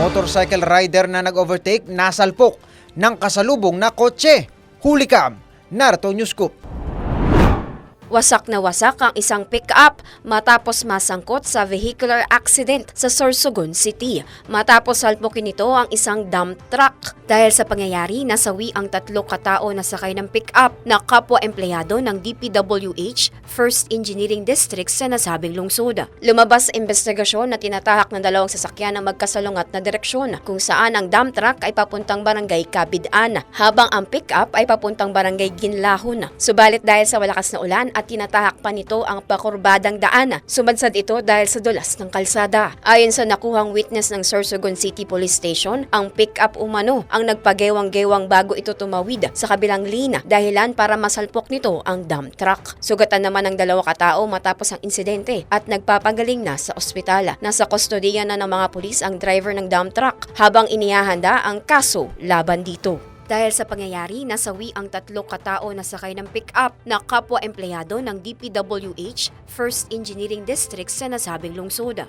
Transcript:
Motorcycle rider na nag-overtake nasalpok ng kasalubong na kotse. Huli cam. Narito News Scoop. Wasak na wasak ang isang pick-up matapos masangkot sa vehicular accident sa Sorsogon City. Matapos salpukin nito ang isang dump truck. Dahil sa pangyayari, nasawi ang tatlo katao na sakay ng pick-up na kapwa empleyado ng DPWH First Engineering District sa nasabing lungsod. Lumabas sa investigasyon na tinatahak ng dalawang sasakyan ng magkasalungat na direksyon kung saan ang dump truck ay papuntang barangay Kabidaan habang ang pick-up ay papuntang barangay Ginlahon. Subalit dahil sa malakas na ulan at tinatahak pa nito ang pakurbadang daan, sumadsad ito dahil sa dulas ng kalsada. Ayon sa nakuhang witness ng Sorsogon City Police Station, ang pick-up umano ang nagpagewang-gewang bago ito tumawid sa kabilang lina dahilan para masalpok nito ang dump truck. Sugatan naman ng dalawa katao matapos ang insidente at nagpapagaling na sa ospital. Nasa kustodiya na ng mga pulis ang driver ng dump truck habang inihahanda ang kaso laban dito. Dahil sa pangyayari, nasawi ang tatlo katao na sakay ng pick-up na kapwa empleyado ng DPWH First Engineering District sa nasabing lungsod.